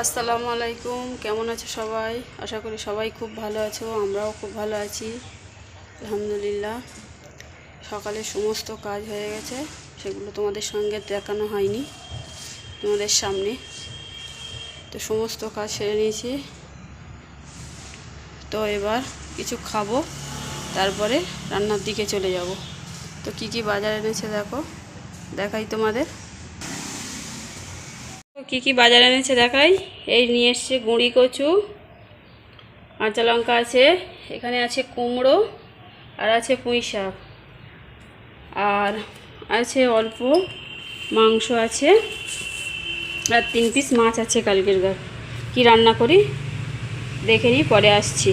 আসসালামু আলাইকুম, কেমন আছো সবাই? আশা করি সবাই খুব ভালো আছো, আমরাও খুব ভালো আছি, আলহামদুলিল্লাহ। সকালে সমস্ত কাজ হয়ে গেছে, সেগুলো তোমাদের সঙ্গে দেখানো হয়নি, তোমাদের সামনে। তো সমস্ত কাজ সেরে নিয়েছি। তো এবার কিছু খাব, তারপরে রান্নার দিকে চলে যাব। তো কি কি বাজার এনেছে দেখো, দেখাই তোমাদের। কি কি বাজারে এনেছে দেখাই? এই নিয়ে এসছে গুঁড়ি কচু, কাঁচা লঙ্কা আছে, এখানে আছে কুমড়ো আর আছে পুঁই শাক। আর আছে অল্প মাংস আছে আর তিন পিস মাছ আছে কালকের গাছ কী রান্না করি? দেখে নিই, পরে আসছি।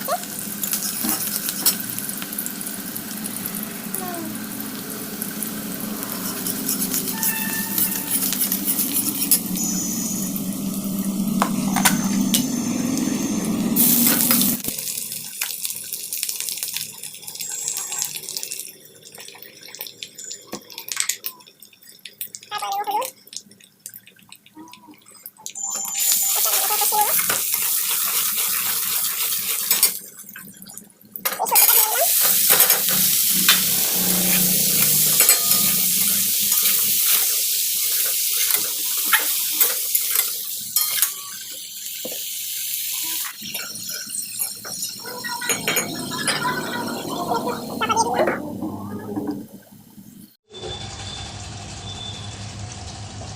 এই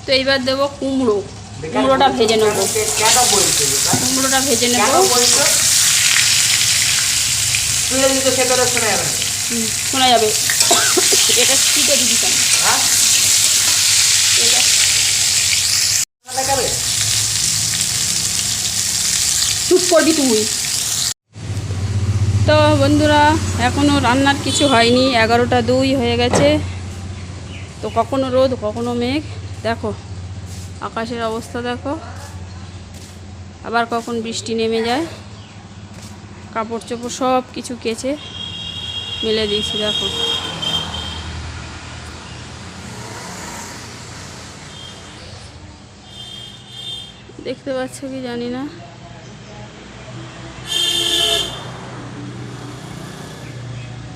তো এইবার দেবো কুমড়ো। কুমড়োটা ভেজে নেব। কুমড়োটা ভেজে নেব। শোনা যাবে এটা শীতে দিদি কেন? এটা চুপ করবি তুই। তো বন্ধুরা এখনও রান্নার কিছু হয়নি। এগারোটা দুই হয়ে গেছে। তো কখনো রোদ কখনো মেঘ। দেখো, আকাশের অবস্থা দেখো। আবার কখন বৃষ্টি নেমে যায়। কাপড় চোপড় সব কিছু কেচে মেলে দিয়েছি, দেখো। দেখতে পাচ্ছ কি জানি না।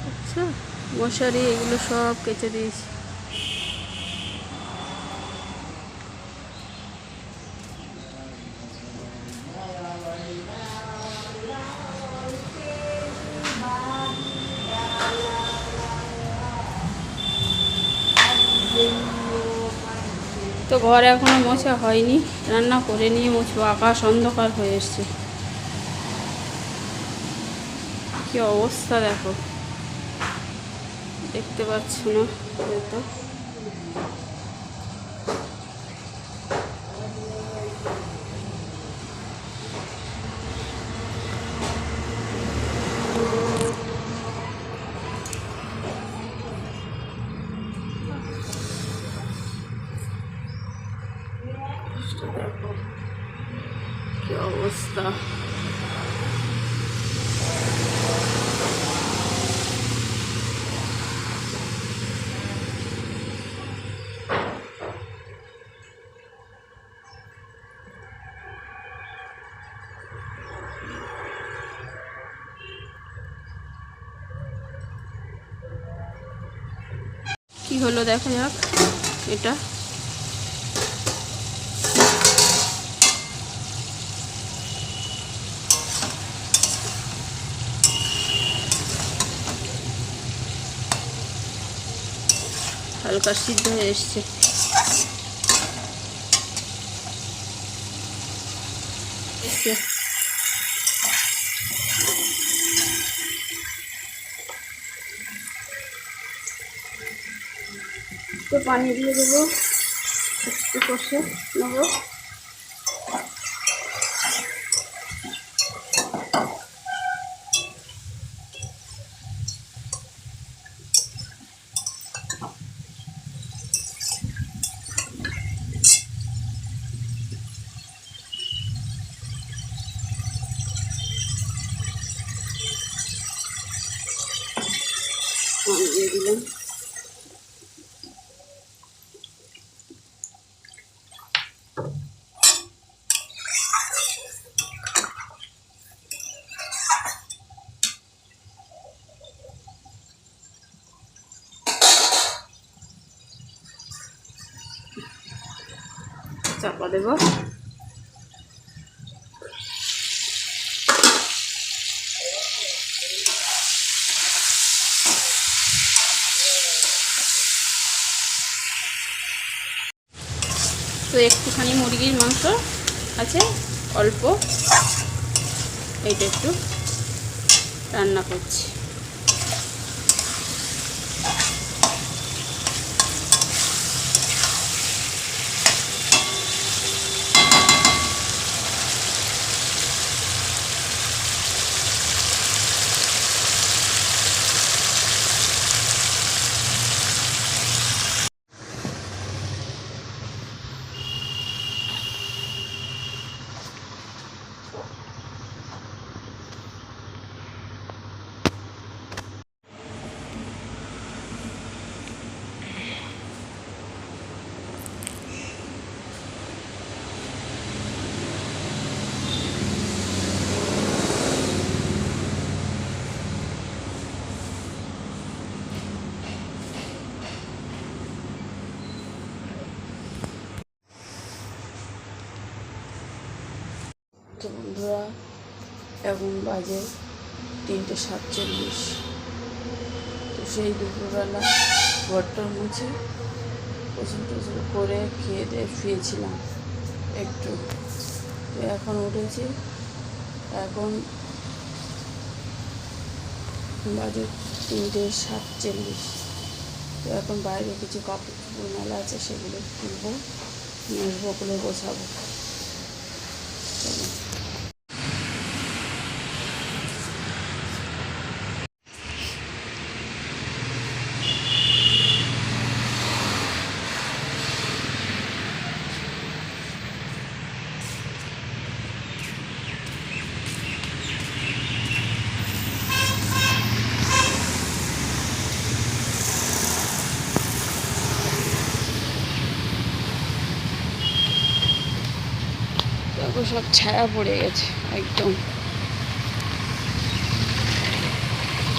দেখছ? মশারি, এগুলো সব কেচে দিয়েছি। তো ঘর এখনও মোছা হয়নি, রান্না করে নিয়ে মুছবো, আকাশ অন্ধকার হয়ে এসছে। কি অবস্থা দেখো। দেখতে পাচ্ছ না হয়তো দেখো কি অবস্থা কি হলো? দেখা যাক। এটা? হালকা সিদ্ধ হয়ে এসছে এসছে। পানি দিয়ে দেবো একটু কষে নেব পানি দিয়ে দিলাম চাপা দেবো। একটুখানি মুরগির মাংস আছে অল্প। এইটা একটু রান্না করছি। তো বন্ধুরা এখন বাজে তিনটে সাতচল্লিশ। তো সেই দুপুরবেলা ঘরটার মুছে প্রচুর টচুর করে খেয়ে দিয়ে শুয়েছিলাম একটু। তো এখন উঠেছি। এখন বাজে তিনটে সাতচল্লিশ। তো এখন বাইরে কিছু কাপড় চোপড় মেলা আছে সেগুলো তুলবো নেসবো খুলে গোছাবো। দেখো সব ছায়া পড়ে গেছে, একদম।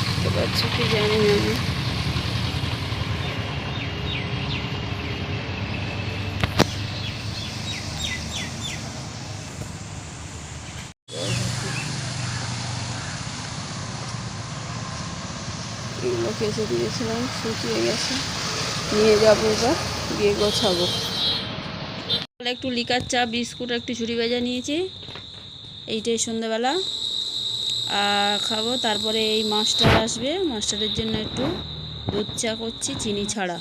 বুঝতে পারছ কি জানি আমি। এগুলো কেসে দিয়েছিলাম, শুকিয়ে গেছে। নিয়ে যাব এবার, গিয়ে গোছাবো। একটু লিকার চা, বিস্কুট, একটু ঝুড়ি ভাজা নিয়েছি। এইটাই সন্ধ্যাবেলা। আর খাব, তারপরে এই মাস্টার আসবে। মাস্টারের জন্য একটু দুধ চা করছি, চিনি ছাড়া।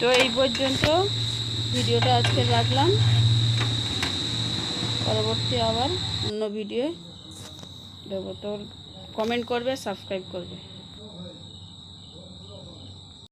তো এই পর্যন্ত ভিডিওটা আজকে রাখলাম। পরবর্তী আবার অন্য ভিডিও দেবো তো কমেন্ট করবে সাবস্ক্রাইব করবে।